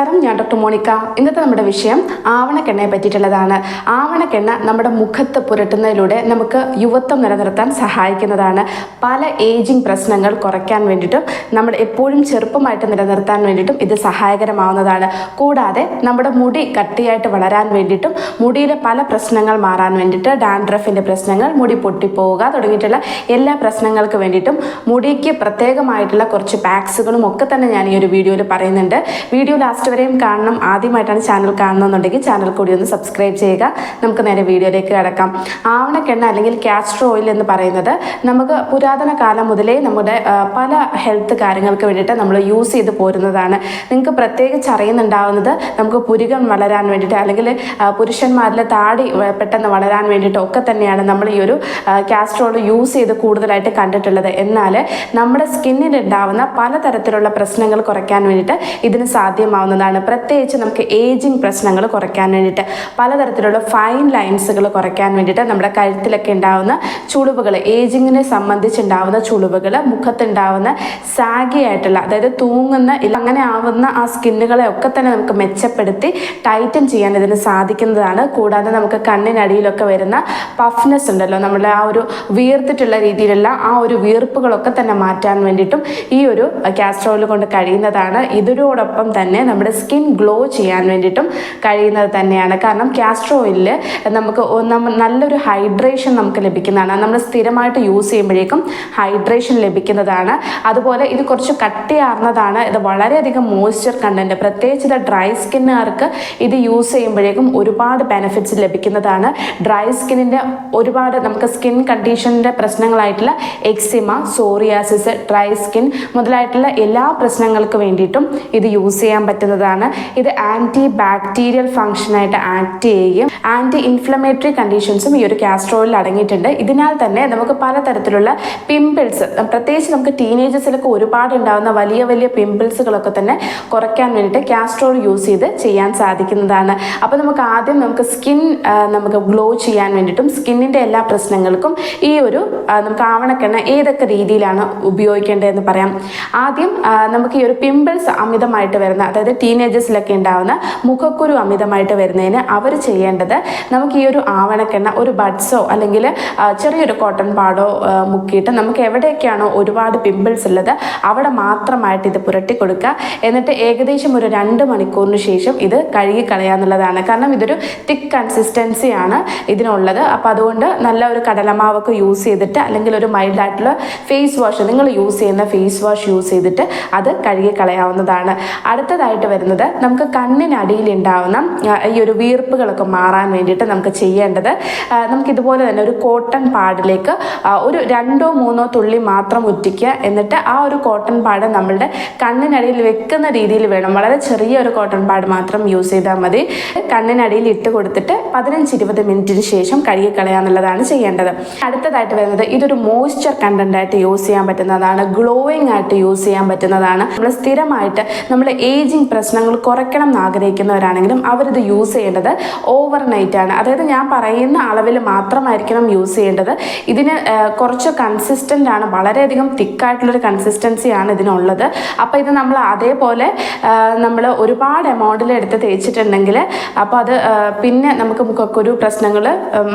നമസ്കാരം ഞാൻ doctor Monica. ഇന്നത്തെ നമ്മുടെ വിഷയം ആവണക്കെണ്ണയെ പറ്റിയിട്ടുള്ളതാണ്. ആവണക്കെണ്ണ നമ്മുടെ മുഖത്ത് പുരട്ടുന്നതിലൂടെ നമുക്ക് യുവത്വം നിലനിർത്താൻ സഹായിക്കുന്നതാണ്. പല ഏജിങ് പ്രശ്നങ്ങൾ കുറയ്ക്കാൻ വേണ്ടിയിട്ടും നമ്മൾ എപ്പോഴും ചെറുപ്പമായിട്ട് നിലനിർത്താൻ വേണ്ടിയിട്ടും ഇത് സഹായകരമാവുന്നതാണ്. കൂടാതെ നമ്മുടെ മുടി കട്ടിയായിട്ട് വളരാൻ വേണ്ടിയിട്ടും മുടിയിലെ പല പ്രശ്നങ്ങൾ മാറാൻ വേണ്ടിയിട്ട് ഡാൻഡ്രഫിന്റെ പ്രശ്നങ്ങൾ മുടി പൊട്ടിപ്പോവുക തുടങ്ങിയിട്ടുള്ള എല്ലാ പ്രശ്നങ്ങൾക്ക് വേണ്ടിയിട്ടും മുടിക്ക് പ്രത്യേകമായിട്ടുള്ള കുറച്ച് പാക്സുകളും ഒക്കെ തന്നെ ഞാൻ ഈ ഒരു വീഡിയോയിൽ പറയുന്നുണ്ട്. വീഡിയോ ലാസ്റ്റ് വരെയും കാണണം ആദ്യമായിട്ടാണ് ചാനൽ കാണുന്നതെന്നുണ്ടെങ്കിൽ ചാനൽ കൂടി ഒന്ന് സബ്സ്ക്രൈബ് ചെയ്യുക. നമുക്ക് നേരെ വീഡിയോയിലേക്ക് കിടക്കാം. ആവണക്കെണ്ണ അല്ലെങ്കിൽ കാസ്റ്റർ ഓയിൽ എന്ന് പറയുന്നത് നമുക്ക് പുരാതന കാലം മുതലേ നമ്മുടെ പല ഹെൽത്ത് കാര്യങ്ങൾക്ക് വേണ്ടിയിട്ട് നമ്മൾ യൂസ് ചെയ്ത് പോരുന്നതാണ്. നിങ്ങൾക്ക് പ്രത്യേകിച്ച് അറിയുന്നുണ്ടാവുന്നത് നമുക്ക് പുരുകം വളരാൻ വേണ്ടിയിട്ട് അല്ലെങ്കിൽ പുരുഷന്മാരിലെ താടി പെട്ടെന്ന് വളരാൻ വേണ്ടിയിട്ട് ഒക്കെ തന്നെയാണ് നമ്മൾ ഈ ഒരു ഓയിൽ യൂസ് ചെയ്ത് കൂടുതലായിട്ട് കണ്ടിട്ടുള്ളത്. എന്നാൽ നമ്മുടെ സ്കിന്നിൽ ഉണ്ടാവുന്ന പലതരത്തിലുള്ള പ്രശ്നങ്ങൾ കുറയ്ക്കാൻ വേണ്ടിയിട്ട് ഇതിന് സാധ്യമാവുന്നതാണ് പ്രത്യേകിച്ച് നമുക്ക് ഏജിങ് പ്രശ്നങ്ങൾ കുറയ്ക്കാൻ വേണ്ടിയിട്ട് പലതരത്തിലുള്ള ഫൈൻ ലൈൻസുകൾ കുറയ്ക്കാൻ വേണ്ടിയിട്ട് നമ്മുടെ കഴുത്തിലൊക്കെ ഉണ്ടാവുന്ന ചുളിവുകൾ ഏജിങ്ങിനെ സംബന്ധിച്ചുണ്ടാവുന്ന ചുളിവുകൾ മുഖത്തുണ്ടാവുന്ന സാഗി ആയിട്ടുള്ള അതായത് തൂങ്ങുന്ന അങ്ങനെ ആവുന്ന ആ സ്കിന്നുകളെ ഒക്കെ തന്നെ നമുക്ക് മെച്ചപ്പെടുത്തി ടൈറ്റൻ ചെയ്യാൻ ഇതിന് സാധിക്കുന്നതാണ്. കൂടാതെ നമുക്ക് കണ്ണിനടിയിലൊക്കെ വരുന്ന പഫ്നെസ് ഉണ്ടല്ലോ നമ്മുടെ ആ ഒരു വീർത്തിട്ടുള്ള രീതിയിലുള്ള ആ ഒരു വീർപ്പുകളൊക്കെ തന്നെ മാറ്റാൻ വേണ്ടിയിട്ടും ഈ ഒരു കാസ്ട്രോയിൽ കൊണ്ട് കഴിയുന്നതാണ്. ഇതിനോടൊപ്പം തന്നെ നമ്മുടെ സ്കിൻ ഗ്ലോ ചെയ്യാൻ വേണ്ടിയിട്ടും കഴിയുന്നത് തന്നെയാണ്. കാരണം കാസ്റ്റർ ഓയിലിൽ നമുക്ക് നല്ലൊരു ഹൈഡ്രേഷൻ നമുക്ക് ലഭിക്കുന്നതാണ്. നമ്മൾ സ്ഥിരമായിട്ട് യൂസ് ചെയ്യുമ്പോഴേക്കും ഹൈഡ്രേഷൻ ലഭിക്കുന്നതാണ്. അതുപോലെ ഇത് കുറച്ച് കട്ടിയാർന്നതാണ്. ഇത് വളരെയധികം മോയ്സ്ചർ കണ്ടന്റ് പ്രത്യേകിച്ച് ഇത് ഡ്രൈ സ്കിന്നുകാർക്ക് ഇത് യൂസ് ചെയ്യുമ്പോഴേക്കും ഒരുപാട് ബെനിഫിറ്റ്സ് ലഭിക്കുന്നതാണ്. ഡ്രൈ സ്കിന്നിന്റെ ഒരുപാട് നമുക്ക് സ്കിൻ കണ്ടീഷന്റെ പ്രശ്നങ്ങളായിട്ടുള്ള എക്സിമ സോറിയാസിസ് ഡ്രൈ സ്കിൻ മുതലായിട്ടുള്ള എല്ലാ പ്രശ്നങ്ങൾക്ക് വേണ്ടിയിട്ടും ഇത് യൂസ് ചെയ്യാൻ പറ്റുന്നതാണ് ഇത് ആന്റി ബാക്ടീരിയൽ ഫംഗ്ഷനായിട്ട് ആക്ട് ചെയ്യുകയും ആന്റി ഇൻഫ്ലമേറ്ററി കണ്ടീഷൻസും ഈ ഒരു കാസ്ട്രോളിൽ അടങ്ങിയിട്ടുണ്ട്. ഇതിനാൽ തന്നെ നമുക്ക് പലതരത്തിലുള്ള പിമ്പിൾസ് പ്രത്യേകിച്ച് നമുക്ക് ടീനേജേഴ്സിലൊക്കെ ഒരുപാട് ഉണ്ടാകുന്ന വലിയ വലിയ പിമ്പിൾസുകളൊക്കെ തന്നെ കുറയ്ക്കാൻ വേണ്ടിയിട്ട് കാസ്ട്രോൾ യൂസ് ചെയ്ത് ചെയ്യാൻ സാധിക്കുന്നതാണ്. അപ്പോൾ നമുക്ക് ആദ്യം നമുക്ക് സ്കിൻ നമുക്ക് ഗ്ലോ ചെയ്യാൻ വേണ്ടിയിട്ടും സ്കിന്നിന്റെ എല്ലാ പ്രശ്നങ്ങൾക്കും ഈ ഒരു നമുക്ക് ആവണക്കെണ്ണ ഏതൊക്കെ രീതിയിലാണ് ഉപയോഗിക്കേണ്ടതെന്ന് പറയാം. ആദ്യം നമുക്ക് ഈ ഒരു പിമ്പിൾസ് അമിതമായിട്ട് വരുന്ന അതായത് ടീനേജേഴ്സിലൊക്കെ ഉണ്ടാവുന്ന മുഖക്കുരു അമിതമായിട്ട് വരുന്നതിന് അവർ ചെയ്യേണ്ടത് നമുക്ക് ഈ ഒരു ആവണക്കെണ്ണ ഒരു ബഡ്സോ അല്ലെങ്കിൽ ചെറിയൊരു കോട്ടൺ പാടോ മുക്കിയിട്ട് നമുക്ക് എവിടെയൊക്കെയാണോ ഒരുപാട് പിമ്പിൾസ് ഉള്ളത് അവിടെ മാത്രമായിട്ട് ഇത് പുരട്ടി കൊടുക്കുക. എന്നിട്ട് ഏകദേശം ഒരു രണ്ട് മണിക്കൂറിന് ശേഷം ഇത് കഴുകി കളയാന്നുള്ളതാണ് കാരണം ഇതൊരു തിക്ക് കൺസിസ്റ്റൻസിയാണ് ഇതിനുള്ളത്. അപ്പോൾ അതുകൊണ്ട് നല്ല ഒരു കടലമാവൊക്കെ യൂസ് ചെയ്തിട്ട് അല്ലെങ്കിൽ ഒരു മൈൽഡ് ആയിട്ടുള്ള ഫേസ് വാഷ് നിങ്ങൾ യൂസ് ചെയ്യുന്ന ഫേസ് വാഷ് യൂസ് ചെയ്തിട്ട് അത് കഴുകി കളയാവുന്നതാണ്. അടുത്തതായിട്ട് വരുന്നത്. നമുക്ക് കണ്ണിനടിയിൽ ഉണ്ടാവുന്ന ഈ ഒരു വീർപ്പുകളൊക്കെ മാറാൻ വേണ്ടിയിട്ട് നമുക്ക് ചെയ്യേണ്ടത് നമുക്ക് ഇതുപോലെ തന്നെ ഒരു കോട്ടൺ പാഡിലേക്ക് ഒരു രണ്ടോ മൂന്നോ തുള്ളി മാത്രം ഉറ്റിക്കുക. എന്നിട്ട് ആ ഒരു കോട്ടൺ പാഡ് നമ്മളുടെ കണ്ണിനടിയിൽ വെക്കുന്ന രീതിയിൽ വേണം. വളരെ ചെറിയ ഒരു കോട്ടൺ പാഡ് മാത്രം യൂസ് ചെയ്താൽ മതി. കണ്ണിനടിയിൽ ഇട്ട് കൊടുത്തിട്ട് പതിനഞ്ച് ഇരുപത് മിനിറ്റിന് ശേഷം കഴുകിക്കളയാന്നുള്ളതാണ് ചെയ്യേണ്ടത്. അടുത്തതായിട്ട് വരുന്നത് ഇതൊരു മോയ്സ്ചർ കണ്ടന്റ് ആയിട്ട് യൂസ് ചെയ്യാൻ പറ്റുന്നതാണ്. ഗ്ലോയിങ് ആയിട്ട് യൂസ് ചെയ്യാൻ പറ്റുന്നതാണ്. നമ്മൾ സ്ഥിരമായിട്ട് നമ്മൾ ഏജിങ് പ്രശ്നങ്ങൾ കുറയ്ക്കണം എന്ന് ആഗ്രഹിക്കുന്നവരാണെങ്കിലും അവരിത് യൂസ് ചെയ്യേണ്ടത് ഓവർ ആണ്. അതായത് ഞാൻ പറയുന്ന അളവിൽ മാത്രമായിരിക്കണം യൂസ് ചെയ്യേണ്ടത്. ഇതിന് കുറച്ച് കൺസിസ്റ്റന്റ് ആണ് വളരെയധികം തിക്കായിട്ടുള്ളൊരു കൺസിസ്റ്റൻസിയാണ് ഇതിനുള്ളത്. അപ്പോൾ ഇത് നമ്മൾ അതേപോലെ നമ്മൾ ഒരുപാട് എമൗണ്ടിൽ എടുത്ത് തേച്ചിട്ടുണ്ടെങ്കിൽ അപ്പോൾ അത് പിന്നെ നമുക്ക് മുഖക്കുരു പ്രശ്നങ്ങൾ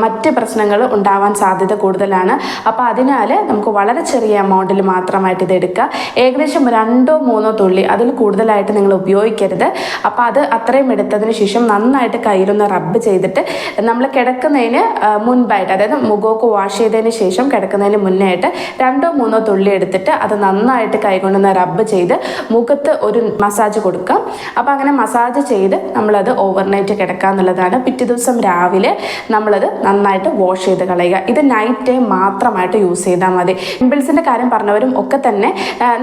മറ്റ് പ്രശ്നങ്ങൾ ഉണ്ടാവാൻ സാധ്യത കൂടുതലാണ്. അപ്പോൾ അതിനാൽ നമുക്ക് വളരെ ചെറിയ എമൗണ്ടിൽ മാത്രമായിട്ട് ഇത് എടുക്കുക. ഏകദേശം രണ്ടോ മൂന്നോ തുള്ളി അതിൽ കൂടുതലായിട്ട് നിങ്ങൾ ഉപയോഗിക്കരുത്. അപ്പോൾ അത് അത്രയും എടുത്തതിന് ശേഷം നന്നായിട്ട് കയ്യിലൊന്ന് റബ്ബ് ചെയ്തിട്ട് നമ്മൾ കിടക്കുന്നതിന് മുൻപായിട്ട് അതായത് മുഖമൊക്കെ വാഷ് ചെയ്തതിന് ശേഷം കിടക്കുന്നതിന് മുന്നേ ആയിട്ട് രണ്ടോ മൂന്നോ തുള്ളി എടുത്തിട്ട് അത് നന്നായിട്ട് കൈകൊണ്ടൊന്ന് റബ്ബ് ചെയ്ത് മുഖത്ത് ഒരു മസാജ് കൊടുക്കാം. അപ്പോൾ അങ്ങനെ മസാജ് ചെയ്ത് നമ്മളത് ഓവർനൈറ്റ് കിടക്കുക എന്നുള്ളതാണ് പിറ്റേ ദിവസം രാവിലെ നമ്മളത് നന്നായിട്ട് വാഷ് ചെയ്ത് കളയുക. ഇത് നൈറ്റ് ടൈം മാത്രമായിട്ട് യൂസ് ചെയ്താൽ മതി. പിമ്പിൾസിന്റെ കാര്യം പറഞ്ഞവരും ഒക്കെ തന്നെ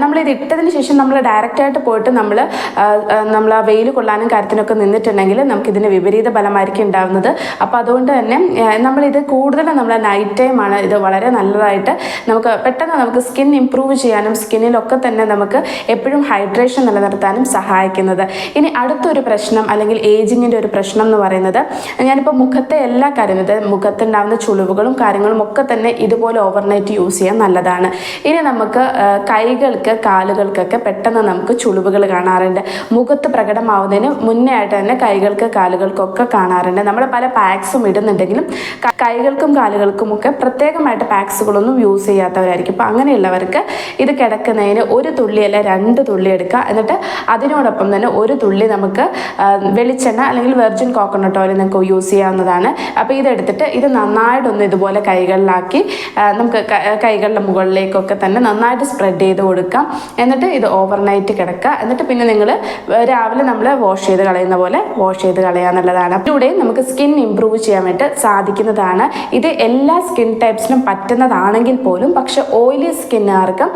നമ്മളിത് ഇട്ടതിന് ശേഷം നമ്മൾ ഡയറക്റ്റായിട്ട് പോയിട്ട് നമ്മൾ നമ്മൾ ആ വെയിൽ കൊള്ളാനും കാര്യത്തിനൊക്കെ നിന്നിട്ടുണ്ടെങ്കിൽ നമുക്കിതിന് വിപരീത ഫലമായിരിക്കും ഉണ്ടാകുന്നത് അപ്പോൾ അതുകൊണ്ട് തന്നെ നമ്മളിത് കൂടുതലും നമ്മൾ നൈറ്റ് ടൈമാണ് ഇത് വളരെ നല്ലതായിട്ട് നമുക്ക് പെട്ടെന്ന് നമുക്ക് സ്കിൻ ഇമ്പ്രൂവ് ചെയ്യാനും സ്കിന്നിലൊക്കെ തന്നെ നമുക്ക് എപ്പോഴും ഹൈഡ്രേഷൻ നിലനിർത്താനും സഹായിക്കുന്നത്. ഇനി അടുത്തൊരു പ്രശ്നം അല്ലെങ്കിൽ ഏജിങ്ങിന്റെ ഒരു പ്രശ്നം എന്ന് പറയുന്നത് ഞാനിപ്പോൾ മുഖത്തെ എല്ലാ കാര്യം ഇത് മുഖത്തുണ്ടാകുന്ന ചുളിവുകളും കാര്യങ്ങളും ഒക്കെ തന്നെ ഇതുപോലെ ഓവർനൈറ്റ് യൂസ് ചെയ്യാൻ നല്ലതാണ്. ഇനി നമുക്ക് കൈകൾക്ക് കാലുകൾക്കൊക്കെ പെട്ടെന്ന് നമുക്ക് ചുളിവുകൾ കാണാറുണ്ട്. മുഖ മുഖത്ത് പ്രകടമാവുന്നതിന് മുന്നേ ആയിട്ട് തന്നെ കൈകൾക്ക് കാലുകൾക്കൊക്കെ കാണാറുണ്ട്. നമ്മൾ പല പാക്സും ഇടുന്നുണ്ടെങ്കിലും കൈകൾക്കും കാലുകൾക്കും ഒക്കെ പ്രത്യേകമായിട്ട് പാക്സുകളൊന്നും യൂസ് ചെയ്യാത്തവരായിരിക്കും. അപ്പോൾ അങ്ങനെയുള്ളവർക്ക് ഇത് കിടക്കുന്നതിന് ഒരു തുള്ളി അല്ല രണ്ട് തുള്ളി എടുക്കുക. എന്നിട്ട് അതിനോടൊപ്പം തന്നെ ഒരു തുള്ളി നമുക്ക് വെളിച്ചെണ്ണ അല്ലെങ്കിൽ വെർജിൻ കോക്കനട്ട് ഓയിൽ നിങ്ങൾക്ക് യൂസ് ചെയ്യാവുന്നതാണ്. അപ്പോൾ ഇതെടുത്തിട്ട് ഇത് നന്നായിട്ടൊന്ന് ഇതുപോലെ കൈകളിലാക്കി നമുക്ക് കൈകളുടെ മുകളിലേക്കൊക്കെ തന്നെ നന്നായിട്ട് സ്പ്രെഡ് ചെയ്ത് കൊടുക്കാം. എന്നിട്ട് ഇത് ഓവർനൈറ്റ് കിടക്കുക. എന്നിട്ട് പിന്നെ നിങ്ങൾ രാവിലെ നമ്മൾ വാഷ് ചെയ്ത് കളയുന്ന പോലെ വാഷ് ചെയ്ത് കളയുക എന്നുള്ളതാണ്. ഇതിലൂടെയും നമുക്ക് സ്കിൻ ഇമ്പ്രൂവ് ചെയ്യാൻ വേണ്ടി സാധിക്കുന്നതാണ്. ഇത് എല്ലാ സ്കിൻ ടൈപ്സിനും പറ്റുന്നതാണെങ്കിൽ പോലും പക്ഷെ ഓയിലി സ്കിന്നുകാർക്കും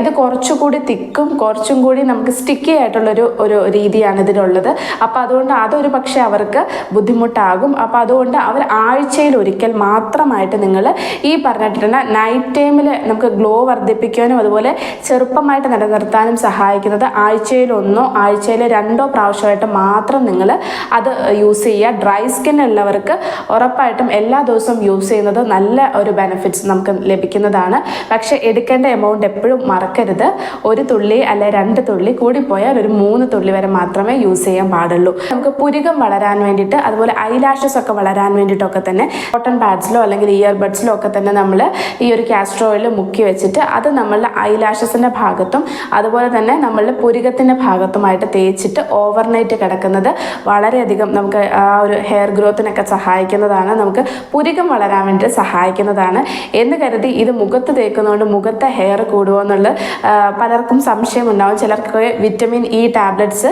ഇത് കുറച്ചുകൂടി തിക്കും കുറച്ചും കൂടി നമുക്ക് സ്റ്റിക്കി ആയിട്ടുള്ളൊരു ഒരു രീതിയാണ് ഇതിലുള്ളത്. അപ്പോൾ അതുകൊണ്ട് അതൊരു പക്ഷേ അവർക്ക് ബുദ്ധിമുട്ടാകും. അപ്പോൾ അതുകൊണ്ട് അവർ ആഴ്ചയിൽ ഒരിക്കൽ മാത്രമായിട്ട് നിങ്ങൾ ഈ പറഞ്ഞിട്ടുള്ള നൈറ്റ് ടൈമിൽ നമുക്ക് ഗ്ലോ വർദ്ധിപ്പിക്കാനും അതുപോലെ ചെറുപ്പമായിട്ട് നിലനിർത്താനും സഹായിക്കുന്നത് ആഴ്ചയിൽ ഒന്നോ ആഴ്ചയിൽ രണ്ടോ പ്രാവശ്യമായിട്ട് മാത്രം നിങ്ങൾ അത് യൂസ് ചെയ്യുക. ഡ്രൈ സ്കിൻ ഉള്ളവർക്ക് ഉറപ്പായിട്ടും എല്ലാ ദിവസവും യൂസ് ചെയ്യുന്നത് നല്ല ഒരു ബെനിഫിറ്റ്സ് നമുക്ക് ലഭിക്കുന്നതാണ്. പക്ഷേ എടുക്കേണ്ട എമൗണ്ട് എപ്പോഴും മറക്കരുത്. ഒരു തുള്ളി അല്ലെ രണ്ട് തുള്ളി കൂടിപ്പോയാൽ ഒരു മൂന്ന് തുള്ളി വരെ മാത്രമേ യൂസ് ചെയ്യാൻ പാടുള്ളൂ. നമുക്ക് പുരികം വളരാൻ വേണ്ടിയിട്ട് അതുപോലെ ഐലാഷസ് ഒക്കെ വളരാൻ വേണ്ടിയിട്ടൊക്കെ തന്നെ കോട്ടൺ പാഡ്സിലോ അല്ലെങ്കിൽ ഇയർ ബഡ്സിലോ ഒക്കെ തന്നെ നമ്മൾ ഈ ഒരു കാസ്ട്രോ ഓയിൽ മുക്കി വെച്ചിട്ട് അത് നമ്മളുടെ ഐലാഷസിന്റെ ഭാഗത്തും അതുപോലെ തന്നെ നമ്മളുടെ പുരികത്തിന്റെ ഭാഗത്തുമായിട്ട് തേച്ചിട്ട് ഓവർനൈറ്റ് കിടക്കുന്നത് വളരെയധികം നമുക്ക് ആ ഒരു ഹെയർ ഗ്രോത്തിനൊക്കെ സഹായിക്കുന്നതാണ്. നമുക്ക് പുരികം വളരാൻ വേണ്ടി സഹായിക്കുന്നതാണ്. എന്ന് കരുതി ഇത് മുഖത്ത് തേക്കുന്നതുകൊണ്ട് മുഖത്തെ ഹെയർ കൂടുമോ എന്നുള്ള പലർക്കും സംശയമുണ്ടാവും. ചിലർക്ക് വിറ്റമിൻ ഇ ടാബ്ലറ്റ്സ്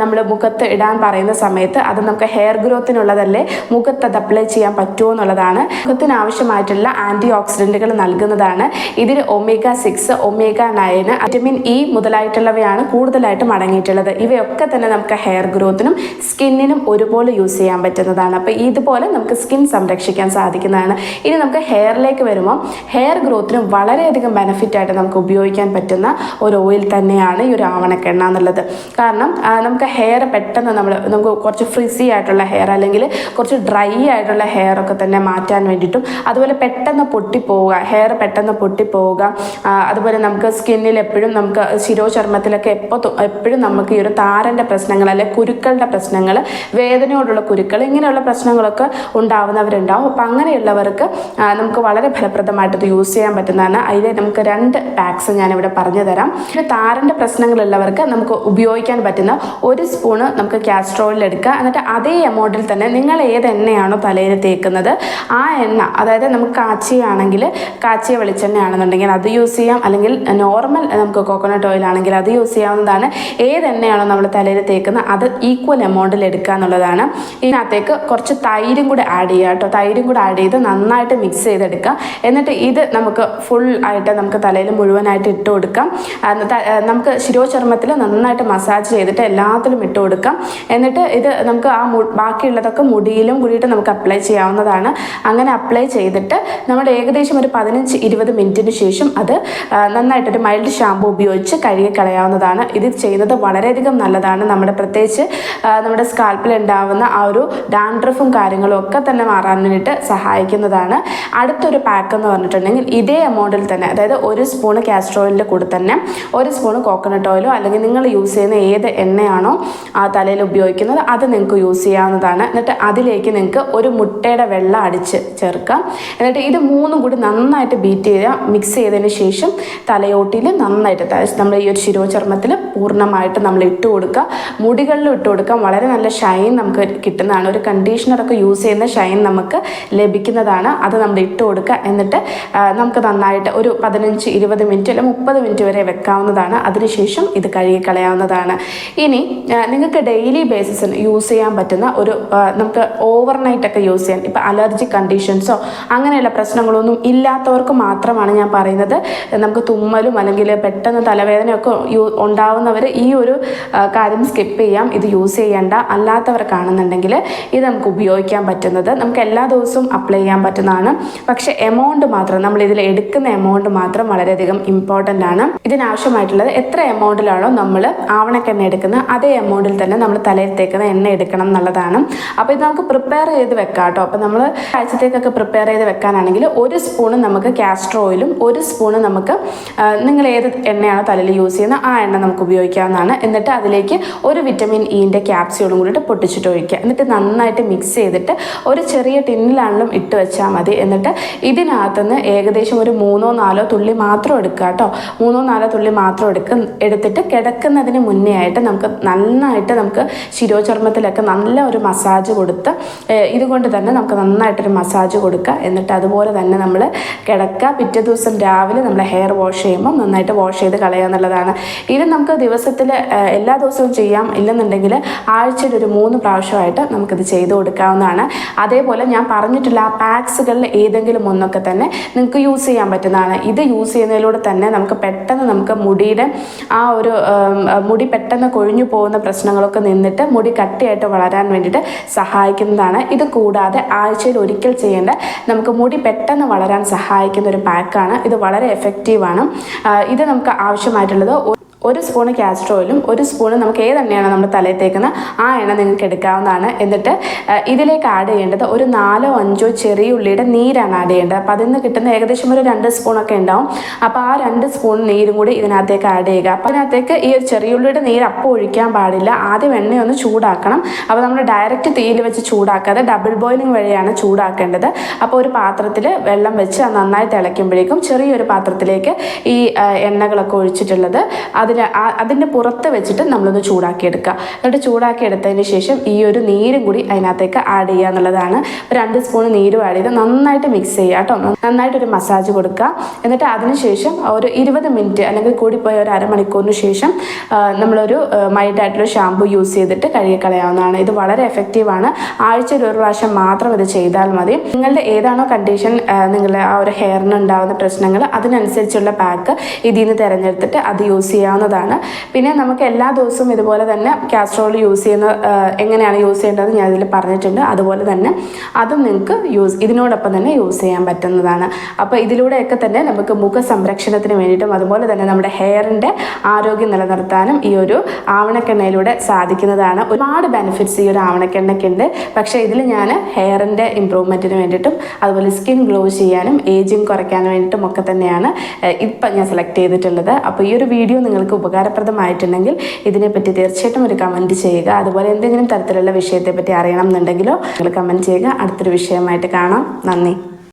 നമ്മൾ മുഖത്ത് ഇടാൻ പറയുന്ന സമയത്ത് അത് നമുക്ക് ഹെയർ ഗ്രോത്തിനുള്ളതല്ലേ മുഖത്ത് അത് അപ്ലൈ ചെയ്യാൻ പറ്റുമോ എന്നുള്ളതാണ്. മുഖത്തിന് ആവശ്യമായിട്ടുള്ള ആന്റി ഓക്സിഡന്റുകൾ നൽകുന്നതാണ്. ഇതിൽ omega six omega nine vitamin E മുതലായിട്ടുള്ളവയാണ് കൂടുതലായിട്ടും അടങ്ങിയിട്ടുള്ളത്. ഇവയൊക്കെ തന്നെ നമുക്ക് ഹെയർ ഗ്രോത്തിനും സ്കിന്നിനും ഒരുപോലെ യൂസ് ചെയ്യാൻ പറ്റുന്നതാണ്. അപ്പോൾ ഇതുപോലെ നമുക്ക് സ്കിൻ സംരക്ഷിക്കാൻ സാധിക്കുന്നതാണ്. ഇനി നമുക്ക് ഹെയറിലേക്ക് വരുമ്പോൾ ഹെയർ ഗ്രോത്തിനും വളരെയധികം ബെനിഫിറ്റ് ആയിട്ട് നമുക്ക് ഉപയോഗിക്കാൻ പറ്റുന്ന ഒരു ഓയിൽ തന്നെയാണ് ഈ ഒരു ആവണക്കെണ്ണ എന്നുള്ളത്. കാരണം നമുക്ക് ഹെയർ പെട്ടെന്ന് നമ്മൾ നമുക്ക് കുറച്ച് ഫ്രിസി ആയിട്ടുള്ള ഹെയർ അല്ലെങ്കിൽ കുറച്ച് ഡ്രൈ ആയിട്ടുള്ള ഹെയർ ഒക്കെ തന്നെ മാറ്റാൻ വേണ്ടിയിട്ടും അതുപോലെ പെട്ടെന്ന് പൊട്ടിപ്പോവുക ഹെയർ പെട്ടെന്ന് പൊട്ടിപ്പോവുക അതുപോലെ നമുക്ക് സ്കിന്നിൽ എപ്പോഴും നമുക്ക് ശിരോചർമ്മത്തിലൊക്കെ എപ്പോൾ എപ്പോഴും നമുക്ക് ഈ ഒരു താരന്റെ പ്രശ്നങ്ങൾ അല്ലെങ്കിൽ കുരുക്കളുടെ പ്രശ്നങ്ങൾ വേദനയോടുള്ള കുരുക്കൾ ഇങ്ങനെയുള്ള പ്രശ്നങ്ങളൊക്കെ ഉണ്ടാവുന്നവരുണ്ടാവും. അപ്പം അങ്ങനെയുള്ളവർക്ക് നമുക്ക് വളരെ ഫലപ്രദമായിട്ട് ഇത് യൂസ് ചെയ്യാൻ പറ്റുന്നതാണ്. അതിൽ നമുക്ക് രണ്ട് പാക്സ് ഞാനിവിടെ പറഞ്ഞു തരാം. ഒരു താരന്റെ പ്രശ്നങ്ങളുള്ളവർക്ക് നമുക്ക് ഉപയോഗിക്കാൻ പറ്റുന്ന ഒരു സ്പൂണ് നമുക്ക് ഓയിൽ എടുക്കുക. എന്നിട്ട് അതേ എമൗണ്ടിൽ തന്നെ നിങ്ങൾ ഏത് എണ്ണയാണോ തലയിൽ തേക്കുന്നത് ആ എണ്ണ അതായത് നമുക്ക് കാച്ചിയാണെങ്കിൽ കാച്ചിയ വെളിച്ചെണ്ണയാണെന്നുണ്ടെങ്കിൽ അത് യൂസ് ചെയ്യാം. അല്ലെങ്കിൽ നോർമൽ നമുക്ക് കോക്കനട്ട് ഓയിൽ ആണെങ്കിൽ അത് യൂസ് ചെയ്യാവുന്നതാണ്. ഏത് എണ്ണയാണോ നമ്മൾ തലയിൽ തേക്കുന്നത് അത് ഈക്വൽ എമൗണ്ടിൽ എടുക്കുക എന്നുള്ളതാണ്. ഇതിനകത്തേക്ക് കുറച്ച് തൈരും കൂടി ആഡ് ചെയ്യുക കേട്ടോ. തൈരും കൂടി ആഡ് ചെയ്ത് നന്നായിട്ട് മിക്സ് ചെയ്തെടുക്കുക. എന്നിട്ട് ഇത് നമുക്ക് ഫുൾ ആയിട്ട് നമുക്ക് തലയിൽ മുഴുവനായിട്ട് ഇട്ട് കൊടുക്കാം. നമുക്ക് ശിരോചർമ്മത്തിൽ നന്നായിട്ട് മസാജ് ചെയ്തിട്ട് എല്ലാത്തിലും ഇട്ട് കൊടുക്കാം. എന്നിട്ട് ഇത് നമുക്ക് ആ ബാക്കിയുള്ളതൊക്കെ മുടിയിലും കൂടിയിട്ട് നമുക്ക് അപ്ലൈ ചെയ്യാവുന്നതാണ്. അങ്ങനെ അപ്ലൈ ചെയ്തിട്ട് നമ്മൾ ഏകദേശം ഒരു പതിനഞ്ച് ഇരുപത് മിനിറ്റിന് ശേഷം അത് നന്നായിട്ടൊരു മൈൽഡ് ഷാമ്പു ഉപയോഗിച്ച് കഴുകി കളയാവുന്നതാണ്. ഇത് ചെയ്യുന്നത് വളരെയധികം നല്ലതാണ്. നമ്മുടെ പ്രത്യേകിച്ച് നമ്മുടെ സ്കാൽപ്പിൽ ഉണ്ടാവുന്ന ആ ഒരു ഡാൻഡ്രഫും കാര്യങ്ങളും ഒക്കെ തന്നെ മാറാൻ വേണ്ടിയിട്ട് സഹായിക്കുന്നതാണ്. അടുത്തൊരു പാക്ക് എന്ന് പറഞ്ഞിട്ടുണ്ടെങ്കിൽ ഇതേ എമൗണ്ടിൽ തന്നെ അതായത് ഒരു സ്പൂണ് കാസ്റ്റർ ഓയിലിന്റെ കൂടെ തന്നെ ഒരു സ്പൂണ് കോക്കനട്ട് ഓയിലോ അല്ലെങ്കിൽ നിങ്ങൾ യൂസ് ചെയ്യുന്ന ഏത് എണ്ണയാണോ ആ തലയിൽ ഉപയോഗിക്കുന്നത് അത് നിങ്ങൾക്ക് യൂസ് ചെയ്യാവുന്നതാണ്. എന്നിട്ട് അതിലേക്ക് നിങ്ങൾക്ക് ഒരു മുട്ടയുടെ വെള്ളം അടിച്ച് ചേർക്കാം. എന്നിട്ട് ഇത് മൂന്നും കൂടി നന്നായിട്ട് ബീറ്റ് ചെയ്യുക മിക്സ് ചെയ്തതിന് ശേഷം തലയോട്ടിയിൽ നന്നായിട്ട് നമ്മുടെ ഈ ഒരു ശിരോചർമ്മത്തിൽ പൂർണമായിട്ട് നമ്മൾ ഇട്ട് കൊടുക്കുക. മുടികളിലും ഇട്ട് കൊടുക്കാം. വളരെ നല്ല ഷൈൻ നമുക്ക് കിട്ടുന്നതാണ്. ഒരു കണ്ടീഷണറൊക്കെ യൂസ് ചെയ്യുന്ന ഷൈൻ നമുക്ക് ലഭിക്കുന്നതാണ്. അത് നമ്മൾ ഇട്ട് കൊടുക്കുക. എന്നിട്ട് നമുക്ക് നന്നായിട്ട് ഒരു പതിനഞ്ച് ഇരുപത് മിനിറ്റ് അല്ലെങ്കിൽ മുപ്പത് മിനിറ്റ് വരെ വെക്കാവുന്നതാണ്. അതിനുശേഷം ഇത് കഴുകി കളയാവുന്നതാണ്. ഇനി നിങ്ങൾക്ക് ഡെയിലി ബേസിസിൽ യൂസ് ചെയ്യാൻ പറ്റുന്ന ഒരു നമുക്ക് ഓവർനൈറ്റ് ഒക്കെ യൂസ് ചെയ്യാൻ ഇപ്പം അലർജി കണ്ടീഷൻസോ അങ്ങനെയുള്ള പ്രശ്നങ്ങളൊന്നും ഇല്ലാത്തവർക്ക് മാത്രമാണ് ഞാൻ പറയുന്നത്. നമുക്ക് തുമ്മലും അല്ലെങ്കിൽ പെട്ടെന്ന് തലവേദനയൊക്കെ യൂ ഉണ്ടാവുന്നവർ ഈ ഒരു കാര്യം സ്കിപ്പ് ചെയ്യാം. ഇത് യൂസ് ചെയ്യേണ്ട. അല്ലാത്തവർക്കാണെന്നുണ്ടെങ്കിൽ ഇത് നമുക്ക് ഉപയോഗിക്കാൻ പറ്റുന്നത് നമുക്ക് എല്ലാ ദിവസവും അപ്ലൈ ചെയ്യാൻ പറ്റുന്നതാണ്. പക്ഷെ എമൗണ്ട് മാത്രം നമ്മൾ ഇതിൽ എടുക്കുന്ന എമൗണ്ട് മാത്രം വളരെയധികം ഇമ്പോർട്ടന്റ് ആണ്. ഇതിനാവശ്യമായിട്ടുള്ളത് എത്ര എമൗണ്ടിലാണോ നമ്മൾ ആവണക്കെണ്ണ എടുക്കുന്നത് അതേ എമൗണ്ടിൽ തന്നെ നമ്മൾ തലയിൽ തേക്കുന്ന എണ്ണ എടുക്കണം എന്നുള്ളതാണ്. അപ്പോൾ ഇത് നമുക്ക് പ്രിപ്പയർ ചെയ്ത് വെക്കാം കേട്ടോ അപ്പോൾ നമ്മൾ ആഴ്ചത്തേക്കൊക്കെ പ്രിപ്പയർ ചെയ്ത് വെക്കാനാണെങ്കിൽ ഒരു സ്പൂണ് നമുക്ക് കാസ്റ്റർ ഓയിലും ഒരു സ്പൂണ് നമുക്ക് നിങ്ങൾ ഏത് എണ്ണയാണോ തലയിൽ യൂസ് ചെയ്യുന്നത് ആ എണ്ണ നമുക്ക് ഉപയോഗിക്കാവുന്നതാണ്. എന്നിട്ട് എന്നിട്ട് അതിലേക്ക് ഒരു വിറ്റമിൻ ഇന്റെ ക്യാപ്സ്യൂളും കൂടിയിട്ട് പൊട്ടിച്ചിട്ട് ഒഴിക്കുക. എന്നിട്ട് നന്നായിട്ട് മിക്സ് ചെയ്തിട്ട് ഒരു ചെറിയ ടിന്നിലാണെങ്കിലും ഇട്ട് വെച്ചാൽ മതി. എന്നിട്ട് ഇതിനകത്തുനിന്ന് ഏകദേശം ഒരു മൂന്നോ നാലോ തുള്ളി മാത്രം എടുക്കുക കേട്ടോ. മൂന്നോ നാലോ തുള്ളി മാത്രം എടുക്ക എടുത്തിട്ട് കിടക്കുന്നതിന് മുന്നേ ആയിട്ട് നമുക്ക് നന്നായിട്ട് നമുക്ക് ശിരോചർമ്മത്തിലൊക്കെ നല്ല ഒരു മസാജ് കൊടുത്ത് ഇതുകൊണ്ട് തന്നെ നമുക്ക് നന്നായിട്ടൊരു മസാജ് കൊടുക്കുക. എന്നിട്ട് അതുപോലെ തന്നെ നമ്മൾ കിടക്കുക. പിറ്റേ ദിവസം രാവിലെ നമ്മൾ ഹെയർ വാഷ് ചെയ്യുമ്പോൾ നന്നായിട്ട് വാഷ് ചെയ്ത് കളയുക എന്നുള്ളതാണ്. ഇത് നമുക്ക് ദിവസത്തിൽ എല്ലാ ദിവസവും ചെയ്യാം ഇല്ലെന്നുണ്ടെങ്കിൽ ആഴ്ചയിൽ ഒരു മൂന്ന് പ്രാവശ്യമായിട്ട് നമുക്കിത് ചെയ്ത് കൊടുക്കാവുന്നതാണ്. അതേപോലെ ഞാൻ പറഞ്ഞിട്ടുള്ള ആ പാക്സുകളിൽ ഏതെങ്കിലും ഒന്നൊക്കെ തന്നെ നിങ്ങൾക്ക് യൂസ് ചെയ്യാൻ പറ്റുന്നതാണ്. ഇത് യൂസ് ചെയ്യുന്നതിലൂടെ തന്നെ നമുക്ക് പെട്ടെന്ന് നമുക്ക് മുടിയുടെ ആ ഒരു മുടി പെട്ടെന്ന് കൊഴിഞ്ഞു പോകുന്ന പ്രശ്നങ്ങളൊക്കെ നിന്നിട്ട് മുടി കട്ടിയായിട്ട് വളരാൻ വേണ്ടിയിട്ട് സഹായിക്കുന്നതാണ്. ഇത് കൂടാതെ ആഴ്ചയിൽ ഒരിക്കൽ ചെയ്യേണ്ട നമുക്ക് മുടി പെട്ടെന്ന് വളരാൻ സഹായിക്കുന്ന ഒരു പാക്കാണ്. ഇത് വളരെ എഫക്റ്റീവാണ് ഇത് നമുക്ക് ആവശ്യമായിട്ടുള്ളത് ഒരു സ്പൂണ് കാസ്റ്റർ ഓയിലും ഒരു സ്പൂണ് നമുക്ക് ഏത് എണ്ണയാണ് നമ്മൾ തലയിൽ തേക്കുന്ന ആ എണ്ണ നിങ്ങൾക്ക് എടുക്കാവുന്നതാണ്. എന്നിട്ട് ഇതിലേക്ക് ആഡ് ചെയ്യേണ്ടത് ഒരു നാലോ അഞ്ചോ ചെറിയ ഉള്ളിയുടെ നീരാണ് ആഡ് ചെയ്യേണ്ടത്. അപ്പോൾ അതിൽ നിന്ന് കിട്ടുന്ന ഏകദേശം ഒരു രണ്ട് സ്പൂണൊക്കെ ഉണ്ടാവും. അപ്പോൾ ആ രണ്ട് സ്പൂൺ നീരും കൂടി ഇതിനകത്തേക്ക് ആഡ് ചെയ്യുക. അപ്പോൾ അതിനകത്തേക്ക് ഈ ഒരു ചെറിയ ഉള്ളിയുടെ നീര് അപ്പോൾ ഒഴിക്കാൻ പാടില്ല. ആദ്യം എണ്ണയൊന്ന് ചൂടാക്കണം. അപ്പോൾ നമ്മൾ ഡയറക്റ്റ് തീയിൽ വെച്ച് ചൂടാക്കാതെ ഡബിൾ ബോയിലിംഗ് വഴിയാണ് ചൂടാക്കേണ്ടത്. അപ്പോൾ ഒരു പാത്രത്തിൽ വെള്ളം വെച്ച് നന്നായി തിളയ്ക്കുമ്പോഴേക്കും ചെറിയൊരു പാത്രത്തിലേക്ക് ഈ എണ്ണകളൊക്കെ ഒഴിച്ചിട്ടുള്ളത്. അതിൽ അതിന്റെ പുറത്ത് വെച്ചിട്ട് നമ്മളൊന്ന് ചൂടാക്കിയെടുക്കുക. എന്നിട്ട് ചൂടാക്കി എടുത്തതിന് ശേഷം ഈ ഒരു നീരും കൂടി അതിനകത്തേക്ക് ആഡ് ചെയ്യുക എന്നുള്ളതാണ്. രണ്ട് സ്പൂൺ നീരും ആഡ് ചെയ്ത് നന്നായിട്ട് മിക്സ് ചെയ്യുക കേട്ടോ. നന്നായിട്ടൊരു മസാജ് കൊടുക്കുക. എന്നിട്ട് അതിനുശേഷം ഒരു ഇരുപത് മിനിറ്റ് അല്ലെങ്കിൽ കൂടിപ്പോയ ഒരു അരമണിക്കൂറിന് ശേഷം നമ്മളൊരു മൈൽഡ് ആയിട്ടുള്ള ഷാമ്പു യൂസ് ചെയ്തിട്ട് കഴുകിക്കളയാവുന്നതാണ്. ഇത് വളരെ എഫക്റ്റീവാണ് ആഴ്ചയിൽ ഒരു പ്രാവശ്യം മാത്രം ഇത് ചെയ്താൽ മതി. നിങ്ങളുടെ ഏതാണോ കണ്ടീഷൻ നിങ്ങളുടെ ആ ഒരു ഹെയറിന് ഉണ്ടാകുന്ന പ്രശ്നങ്ങൾ അതിനനുസരിച്ചുള്ള പാക്ക് ഇതിൽ നിന്ന് തിരഞ്ഞെടുത്തിട്ട് അത് യൂസ് ചെയ്യാവുന്നതാണ് പിന്നെ നമുക്ക് എല്ലാ ദിവസവും ഇതുപോലെ തന്നെ കാസ്ട്രോൾ യൂസ് ചെയ്യുന്ന എങ്ങനെയാണ് യൂസ് ചെയ്യേണ്ടത് ഞാൻ ഇതിൽ പറഞ്ഞിട്ടുണ്ട്. അതുപോലെ തന്നെ അതും നിങ്ങൾക്ക് യൂസ് ഇതിനോടൊപ്പം തന്നെ യൂസ് ചെയ്യാൻ പറ്റുന്നതാണ്. അപ്പോൾ ഇതിലൂടെയൊക്കെ തന്നെ നമുക്ക് മുഖ സംരക്ഷണത്തിന് വേണ്ടിയിട്ടും അതുപോലെ തന്നെ നമ്മുടെ ഹെയറിന്റെ ആരോഗ്യം നിലനിർത്താനും ഈ ഒരു ആവണക്കെണ്ണയിലൂടെ സാധിക്കുന്നതാണ്. ഒരുപാട് ബെനിഫിറ്റ്സ് ഈ ഒരു ആവണക്കെണ്ണയ്ക്ക് ഉണ്ട് പക്ഷേ ഇതിൽ ഞാൻ ഹെയറിന്റെ ഇമ്പ്രൂവ്മെന്റിന് വേണ്ടിയിട്ടും അതുപോലെ സ്കിൻ ഗ്ലോ ചെയ്യാനും ഏജിങ് കുറയ്ക്കാനും വേണ്ടിയിട്ടും ഒക്കെ തന്നെയാണ് ഇപ്പം ഞാൻ സെലക്ട് ചെയ്തിട്ടുള്ളത്. അപ്പോൾ ഈ ഒരു വീഡിയോ നിങ്ങൾക്ക് ഉപകാരപ്രദമായിട്ടുണ്ടെങ്കിൽ ഇതിനെപ്പറ്റി തീർച്ചയായിട്ടും ഒരു കമന്റ് ചെയ്യുക. അതുപോലെ എന്തെങ്കിലും തരത്തിലുള്ള വിഷയത്തെപ്പറ്റി അറിയണം എന്നുണ്ടെങ്കിലോ നിങ്ങൾ കമന്റ് ചെയ്യുക. അടുത്തൊരു വിഷയമായിട്ട് കാണാം. നന്ദി.